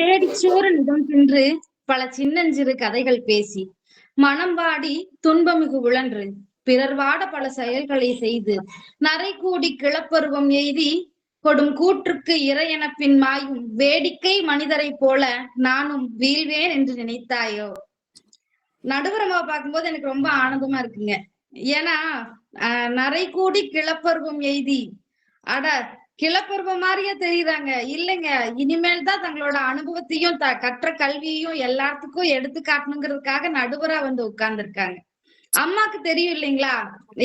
தேடிச்சோரனிடம் தின்று பல சின்னஞ்சிறு கதைகள் பேசி. மனம் வாடி துன்பமிகு உழன்று. பிறர் வாட பல செயல்களை செய்து. நரை கூடி கிளப்பருவம் எய்தி கொடும் கூற்றுக்கு இறையென பின் மாயும் வேடிக்கை மனிதரைப் போல நானும் வீழ்வேன் என்று நினைத்தாயோ? நடுவரமா பார்க்கும்போது எனக்கு ரொம்ப ஆனந்தமா இருக்குங்க. ஏன்னா ஆஹ் நரை கூடி கிளப்பருவம் எய்தி அட கிளப்பருவம் மாதிரியே தெரியுறாங்க இல்லைங்க. இனிமேல் தான் தங்களோட அனுபவத்தையும் த கற்ற கல்வியையும் எல்லாத்துக்கும் எடுத்து காட்டணுங்கிறதுக்காக நடுவரா வந்து உட்கார்ந்துருக்காங்க. அம்மாக்கு தெரியும் இல்லைங்களா?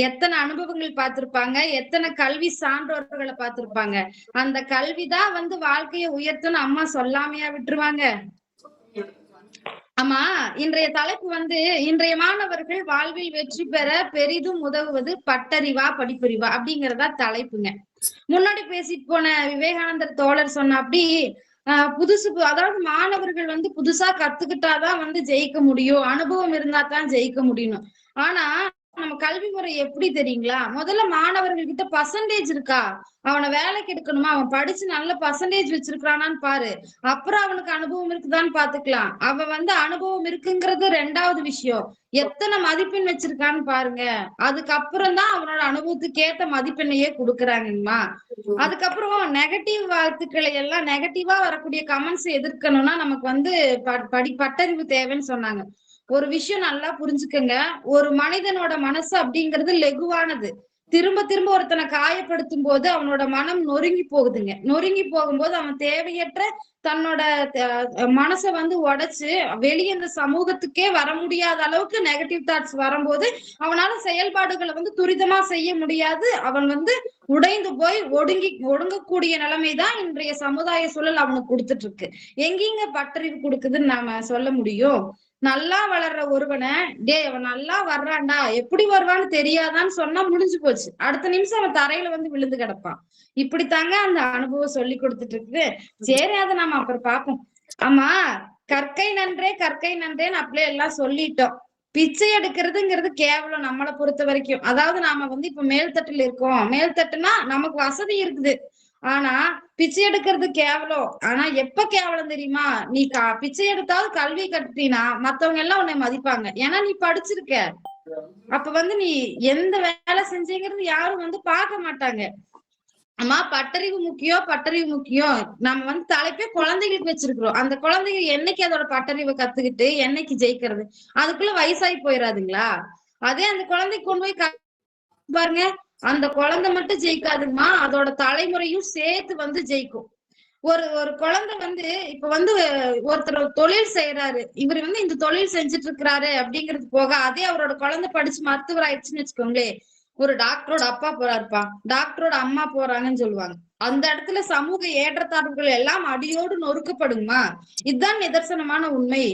எத்தனை அனுபவங்கள் பார்த்திருப்பாங்க. எத்தனை கல்வி சான்றோர்களை பார்த்திருப்பாங்க. அந்த கல்விதான் வந்து வாழ்க்கையை உயர்த்துன்னு அம்மா சொல்லாமையா விட்டுருவாங்க. ஆமா இன்றைய தலைப்பு வந்து இன்றைய மாணவர்கள் வாழ்வில் வெற்றி பெற பெரிதும் உதவுவது பட்டறிவா படிப்பறிவா அப்படிங்கறதா தலைப்புங்க. முன்னாடி பேசிட்டு போன விவேகானந்தர் தோழர் சொன்ன அப்படி ஆஹ் புதுசு பு- அதாவது மாணவர்கள் வந்து புதுசா கத்துக்கிட்டாதான் வந்து ஜெயிக்க முடியும் அனுபவம் இருந்தா தான் ஜெயிக்க முடியும். ஆனா நம்ம கல்வி முறை எப்படி தெரியுங்களா? முதல்ல மாணவர்கள் கிட்ட பர்சன்டேஜ் இருக்கா? அவனை வேலைக்கு எடுக்கணுமா அவன் படிச்சு நல்ல பர்சன்டேஜ் வச்சிருக்கானான்னு பாரு. அப்புறம் அவனுக்கு அனுபவம் இருக்குதான்னு பாத்துக்கலாம். அவன் வந்து அனுபவம் இருக்குங்கிறது ரெண்டாவது விஷயம். எத்தனை மதிப்பெண் வச்சிருக்கான்னு பாருங்க. அதுக்கப்புறம் தான் அவனோட அனுபவத்துக்கு ஏத்த மதிப்பெண்ணையே கொடுக்குறாங்கம்மா. அதுக்கப்புறம் நெகட்டிவ் வார்த்தைகளை எல்லாம் நெகட்டிவா வரக்கூடிய கமெண்ட்ஸ் எதிர்க்கணும்னா நமக்கு வந்து ப- படி பட்டறிவு தேவைன்னு சொன்னாங்க. ஒரு விஷயம் நல்லா புரிஞ்சுக்கங்க. ஒரு மனிதனோட மனசு அப்படிங்கிறது லெகுவானது. திரும்ப திரும்ப ஒருத்தனை காயப்படுத்தும் போது அவனோட மனம் நொறுங்கி போகுதுங்க. நொறுங்கி போகும்போது அவன் தேவையற்ற தன்னோட அஹ், மனசை வந்து உடைச்சு வெளியே இந்த சமூகத்துக்கே வர முடியாத அளவுக்கு நெகட்டிவ் தாட்ஸ் வரும்போது அவனால செயல்பாடுகளை வந்து துரிதமா செய்ய முடியாது. அவன் வந்து உடைந்து போய் ஒடுங்கி ஒடுங்கக்கூடிய நிலைமைதான் இன்றைய சமுதாய சூழல் அவனுக்கு கொடுத்துட்டு இருக்கு. எங்கெங்க பட்டறிவு கொடுக்குதுன்னு நாம சொல்ல முடியும்? நல்லா வளர்ற ஒருவனை டேய் அவன் நல்லா வர்றான்டா எப்படி வருவான்னு தெரியாதான்னு சொன்னா முடிஞ்சு போச்சு. அடுத்த நிமிஷம் அவன் தரையில வந்து விழுந்து கிடப்பான். இப்படித்தாங்க அந்த அனுபவம் சொல்லி கொடுத்துட்டு இருக்குது. சரி அதை நாம அப்புறம் பாப்போம் ஆமா கற்கை நன்றே கற்கை நன்றேன்னு அப்படியே எல்லாம் சொல்லிட்டோம். பிச்சை எடுக்கிறதுங்கிறது கேவலம் நம்மளை பொறுத்த வரைக்கும். அதாவது நாம வந்து இப்ப மேல்தட்டுல இருக்கோம். மேல்தட்டுனா நமக்கு வசதி இருக்குது. ஆனா பிச்சை எடுக்கிறது கேவலம். ஆனா எப்ப கேவலம் தெரியுமா? நீ கா- பிச்சை எடுத்தாவது கல்வி கட்டினா மத்தவங்க எல்லாம் உன்னை மதிப்பாங்க. ஏன்னா நீ படிச்சிருக்க. அப்ப வந்து நீ எந்த வேலை செஞ்சீங்கிறது யாரும் வந்து பார்க்க மாட்டாங்க. அம்மா பட்டறிவு முக்கியம் பட்டறிவு முக்கியம் நம்ம வந்து தலைப்பே குழந்தைகளுக்கு வச்சிருக்கிறோம். அந்த குழந்தைங்க என்னைக்கு அதோட பட்டறிவை கத்துக்கிட்டு என்னைக்கு ஜெயிக்கிறது? அதுக்குள்ள வயசாகி போயிடாதுங்களா அதே அந்த குழந்தைக்கு கொண்டு போய் பாருங்க அந்த குழந்தை மட்டும் ஜெயிக்காதுங்கம்மா அதோட தலைமுறையும் சேர்த்து வந்து ஜெயிக்கும். ஒரு ஒரு குழந்தை வந்து இப்ப வந்து ஒருத்தர் தொழில் செய்யறாரு இவர் வந்து இந்த தொழில் செஞ்சுட்டு இருக்கிறாரு அப்படிங்கிறது போக அதே அவரோட குழந்தை படிச்சு மருத்துவர் ஆயிடுச்சுன்னு வச்சுக்கோங்களேன் ஒரு டாக்டரோட அப்பா போறாருப்பா. டாக்டரோட அம்மா போறாங்கன்னு சொல்லுவாங்க. அந்த இடத்துல சமூக ஏற்றத்தாழ்வுகள் எல்லாம் அடியோடு நொறுக்கப்படுமா இதுதான் நிதர்சனமான உண்மை.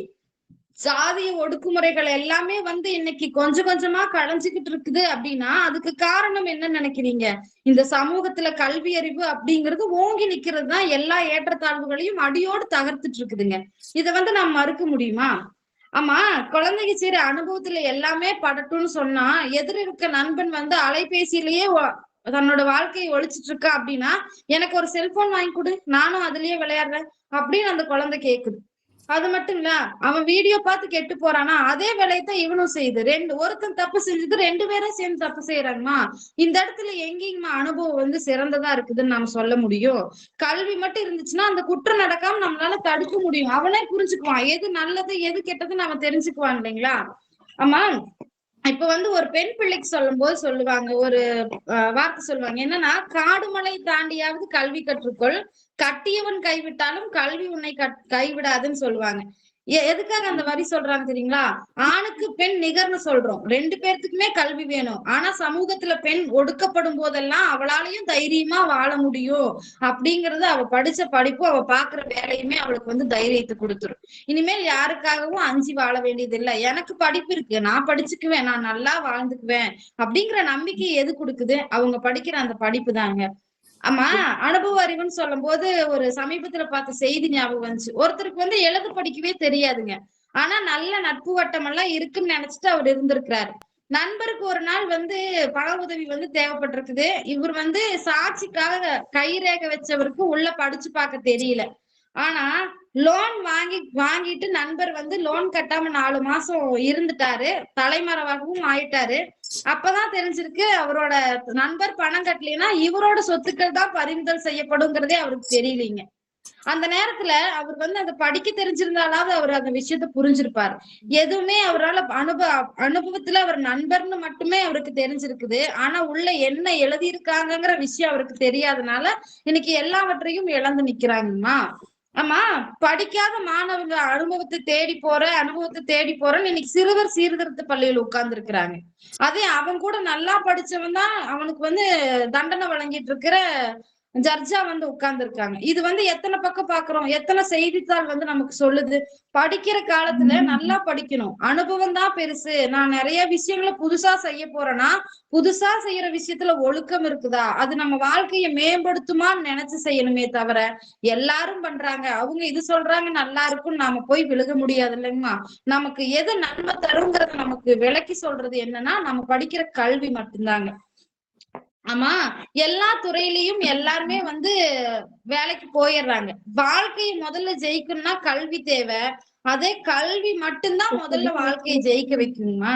சாதிய ஒடுக்குமுறைகள் எல்லாமே வந்து இன்னைக்கு கொஞ்சம் கொஞ்சமா களைஞ்சுக்கிட்டு இருக்குது அப்படின்னா அதுக்கு காரணம் என்ன நினைக்கிறீங்க? இந்த சமூகத்துல கல்வி அறிவு அப்படிங்கிறது ஓங்கி நிக்கிறது தான் எல்லா ஏற்றத்தாழ்வுகளையும் அடியோடு தகர்த்துட்டு இருக்குதுங்க. இத வந்து நாம் மறுக்க முடியுமா? ஆமா குழந்தைக்கு சரி அனுபவத்துல எல்லாமே படட்டும்னு சொன்னா எதிர இருக்க நண்பன் வந்து அலைபேசியிலேயே தன்னோட வாழ்க்கையை ஒழிச்சிட்டு இருக்கா அப்படின்னா எனக்கு ஒரு செல்போன் வாங்கி கொடு நானும் அதுலயே விளையாடுறேன் அப்படின்னு அந்த குழந்தை கேக்குது. அது மட்டும் இல்ல அவன் வீடியோ பார்த்து கெட்டு போறானா? அதே வேலையத்தான் இவனும் செய்யுது ரெண்டு ஒருத்தன் தப்பு செஞ்சது ரெண்டு பேரும் சேர்ந்து தப்பு செய்யறாங்கம்மா இந்த இடத்துல எங்கேயுமா அனுபவம் வந்து சிறந்ததா இருக்குதுன்னு நாம சொல்ல முடியும். கல்வி மட்டும் இருந்துச்சுன்னா அந்த குற்றம் நடக்காம நம்மளால தடுக்க முடியும். அவனே புரிஞ்சுக்குவான். எது நல்லது எது கெட்டது நாம தெரிஞ்சுக்குவான் இல்லைங்களா? ஆமா? இப்ப வந்து ஒரு பெண் பிள்ளைக்கு சொல்லும் போது சொல்லுவாங்க ஒரு அஹ், வார்த்தை சொல்லுவாங்க. என்னன்னா காடு மலை தாண்டியாவது கல்வி கற்றுக்கொள். கட்டியவன் கைவிட்டாலும் கல்வி உன்னை கட்- கைவிடாதுன்னு சொல்லுவாங்க. எதுக்காக அந்த வரி சொல்றாங்க தெரியுங்களா? ஆணுக்கு பெண் நிகர்னு சொல்றோம். ரெண்டு பேர்த்துக்குமே கல்வி வேணும். ஆனா சமூகத்துல பெண் ஒடுக்கப்படும் போதெல்லாம் அவளாலையும் தைரியமா வாழ முடியும். அப்படிங்கறது அவ படிச்ச படிப்பு அவ பாக்குற வேலையுமே அவளுக்கு வந்து தைரியத்தை கொடுத்துரும். இனிமேல் யாருக்காகவும் அஞ்சு வாழ வேண்டியது இல்ல எனக்கு படிப்பு இருக்கு. நான் படிச்சுக்குவேன். நான் நல்லா வாழ்ந்துக்குவேன். அப்படிங்கிற நம்பிக்கை எது கொடுக்குது? அவங்க படிக்கிற அந்த படிப்பு தாங்க. ஆமா அனுபவ அறிவுன்னு சொல்லும் போது ஒரு சமீபத்துல பார்த்த செய்தி ஞாபகம் வந்துச்சு. ஒருத்தருக்கு வந்து எழுத படிக்கவே தெரியாதுங்க. ஆனா நல்ல நட்பு வட்டம் எல்லாம் இருக்குன்னு நினைச்சிட்டு அவர் இருந்திருக்கிறாரு. நண்பருக்கு ஒரு நாள் வந்து பண உதவி வந்து தேவைப்பட்டிருக்குது. இவர் வந்து சாட்சிக்காக கைரேக வச்சவருக்கு உள்ள படிச்சு பார்க்க தெரியல. ஆனா லோன் வாங்கி வாங்கிட்டு நண்பர் வந்து லோன் கட்டாம நாலு மாசம் இருந்துட்டாரு. தலைமறைவாகவும் ஆயிட்டாரு. அப்பதான் தெரிஞ்சிருக்கு அவரோட நண்பர் பணம் கட்டலைன்னா இவரோட சொத்துக்கள் தான் பறிமுதல் செய்யப்படுங்கிறதே அவருக்கு தெரியலீங்க. அந்த நேரத்துல அவர் வந்து அதை படிக்க தெரிஞ்சிருந்தாலாவது அவர் அந்த விஷயத்த புரிஞ்சிருப்பாரு. எதுவுமே அவரால் அனுபவ அனுபவத்துல அவர் நண்பர்னு மட்டுமே அவருக்கு தெரிஞ்சிருக்குது. ஆனா உள்ள என்ன எழுதியிருக்காங்கங்கிற விஷயம் அவருக்கு தெரியாதனால இன்னைக்கு எல்லாவற்றையும் இழந்து நிக்கிறாங்கம்மா. ஆமா படிக்காத மாணவங்க அனுபவத்தை தேடி போற அனுபவத்தை தேடி போறன்னு இன்னைக்கு சிறுவர் சீர்திருத்த பள்ளியில் உட்கார்ந்து இருக்கிறாங்க அதே அவன் கூட நல்லா படிச்சவன் தான் அவனுக்கு வந்து தண்டனை வழங்கிட்டு இருக்கிற ஜட்ஜா வந்து உட்கார்ந்து இருக்காங்க இது வந்து எத்தனை பக்கம் பாக்குறோம் எத்தனை செய்தித்தாள் வந்து நமக்கு சொல்லுது? படிக்கிற காலத்துல நல்லா படிக்கணும். அனுபவம் தான் பெருசு. நான் நிறைய விஷயங்களை புதுசா செய்ய போறேன்னா புதுசா செய்யற விஷயத்துல ஒழுக்கம் இருக்குதா? அது நம்ம வாழ்க்கைய மேம்படுத்துமான்னு நினைச்சு செய்யணுமே தவிர எல்லாரும் பண்றாங்க. அவங்க இது சொல்றாங்க நல்லா இருக்கும் நாம போய் விழுக முடியாது இல்லைங்கம்மா நமக்கு எது நன்மை தருங்கிறத நமக்கு விளக்கி சொல்றது என்னன்னா நம்ம படிக்கிற கல்வி மட்டும்தாங்க. ஆமா எல்லா துறையிலயும் எல்லாருமே வந்து வேலைக்கு போயிடுறாங்க. வாழ்க்கையை முதல்ல ஜெயிக்கணும்னா கல்வி தேவை. அதே கல்வி மட்டும்தான் முதல்ல வாழ்க்கையை ஜெயிக்க வைக்குமா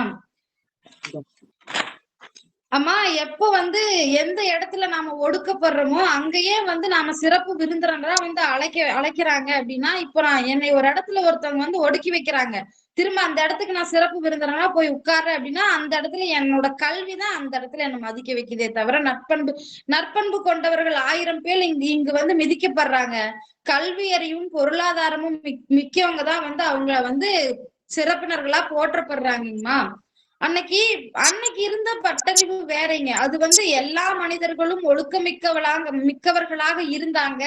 அம்மா எப்ப வந்து எந்த இடத்துல நாம ஒடுக்கப்படுறோமோ அங்கேயே வந்து நாம சிறப்பு விருந்தினரா வந்து அழைக்க அழைக்கிறாங்க அப்படின்னா இப்ப நான் என்னை ஒரு இடத்துல ஒருத்தவங்க வந்து ஒடுக்கி வைக்கிறாங்க. திரும்ப அந்த இடத்துக்கு நான் சிறப்பு விருந்தினரா போய் உட்கார்றேன் அப்படின்னா அந்த இடத்துல என்னோட கல்விதான் அந்த இடத்துல என்னை மதிக்க வைக்குதே தவிர நற்பண்பு நற்பண்பு கொண்டவர்கள் ஆயிரம் பேர் இங்கு இங்கு வந்து மிதிக்கப்படுறாங்க. கல்வி அறிவும் பொருளாதாரமும் மிக்கவங்க தான் வந்து அவங்கள வந்து சிறப்பினர்களா போற்றப்படுறாங்கம்மா. அன்னைக்கு அன்னைக்கு இருந்த பட்டறிவு வேறங்க. அது வந்து எல்லா மனிதர்களும் ஒழுக்கமிக்கவளாக மிக்கவர்களாக இருந்தாங்க.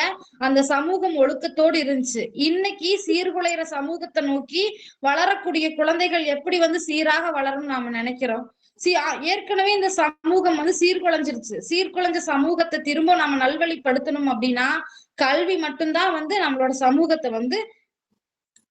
அந்த சமூகம் ஒழுக்கத்தோடு இருந்துச்சு. இன்னைக்கு சீர்குலைற சமூகத்தை நோக்கி வளரக்கூடிய குழந்தைகள் எப்படி வந்து சீராக வளரும் நாம நினைக்கிறோம். சீ ஏற்கனவே இந்த சமூகம் வந்து சீர்குலைஞ்சிருச்சு. சீர்குலைஞ்ச சமூகத்தை திரும்ப நம்ம நல்வழிப்படுத்தணும் அப்படின்னா கல்வி மட்டும்தான் வந்து நம்மளோட சமூகத்தை வந்து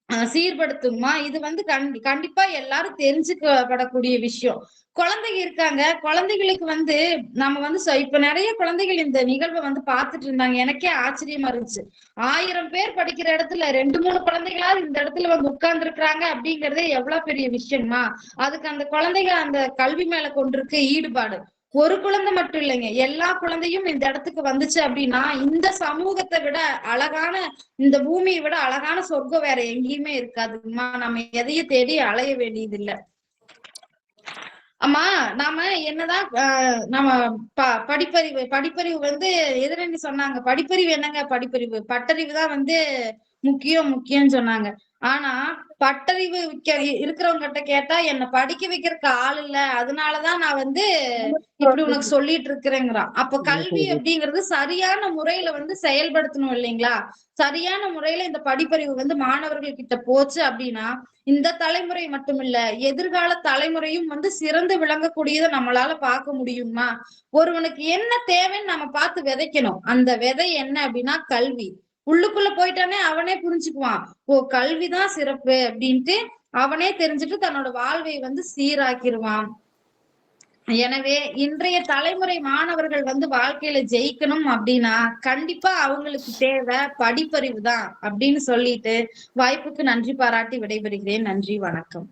சீர்படுத்துமா இது வந்து கண்டி கண்டிப்பா எல்லாரும் தெரிஞ்சுக்கப்படக்கூடிய விஷயம். குழந்தைங்க இருக்காங்க. குழந்தைகளுக்கு வந்து நம்ம வந்து இப்ப நிறைய குழந்தைகள் இந்த நிகழ்வை வந்து பாத்துட்டு இருந்தாங்க. எனக்கே ஆச்சரியமா இருந்துச்சு. ஆயிரம் பேர் படிக்கிற இடத்துல ரெண்டு மூணு குழந்தைகளாவது இந்த இடத்துல வந்து உட்கார்ந்து இருக்கிறாங்க அப்படிங்கறதே எவ்வளவு பெரிய விஷயமா அதுக்கு அந்த குழந்தைங்க அந்த கல்வி மேல கொண்டிருக்க ஈடுபாடு. ஒரு குழந்தை மட்டும் இல்லைங்க. எல்லா குழந்தையும் இந்த இடத்துக்கு வந்துச்சு அப்படின்னா இந்த சமூகத்தை விட அழகான இந்த பூமியை விட அழகான சொர்க்கம் வேற எங்கேயுமே இருக்காதுமா நம்ம எதையும் தேடி அலைய வேண்டியது இல்லை ஆமா நாம என்னதான் நம்ம ப படிப்பறிவு படிப்பறிவு வந்து எதிரணி சொன்னாங்க. படிப்பறிவு என்னங்க படிப்பறிவு? பட்டறிவு தான் வந்து முக்கியம் முக்கியம்னு சொன்னாங்க. ஆனா பட்டறிவு இருக்கிறவங்க கிட்ட கேட்டா என்ன படிக்க வைக்கிறதுக்கு ஆள் இல்ல. அதனாலதான் நான் வந்து இப்படி உனக்கு சொல்லிட்டு இருக்கிறேங்கிறான் அப்ப கல்வி அப்படிங்கிறது சரியான முறையில வந்து செயல்படுத்தணும் இல்லைங்களா? சரியான முறையில இந்த படிப்பறிவு வந்து மாணவர்கள் கிட்ட போச்சு அப்படின்னா இந்த தலைமுறை மட்டும் இல்ல எதிர்கால தலைமுறையும் வந்து சிறந்து விளங்கக்கூடியதை நம்மளால பார்க்க முடியுமா? ஒருவனுக்கு என்ன தேவைன்னு நம்ம பார்த்து விதைக்கணும். அந்த விதை என்ன அப்படின்னா கல்வி. உள்ளுக்குள்ள போயிட்டானே அவனே புரிஞ்சுக்குவான். ஓ கல்விதான் சிறப்பு அப்படின்ட்டு அவனே தெரிஞ்சுட்டு தன்னோட வாழ்வை வந்து சீராக்கிடுவான் எனவே இன்றைய தலைமுறை மாணவர்கள் வந்து வாழ்க்கையில ஜெயிக்கணும் அப்படின்னா கண்டிப்பா அவங்களுக்கு தேவை படிப்பறிவு தான் அப்படின்னு சொல்லிட்டு வாய்ப்புக்கு நன்றி பாராட்டி விடைபெறுகிறேன். நன்றி வணக்கம்.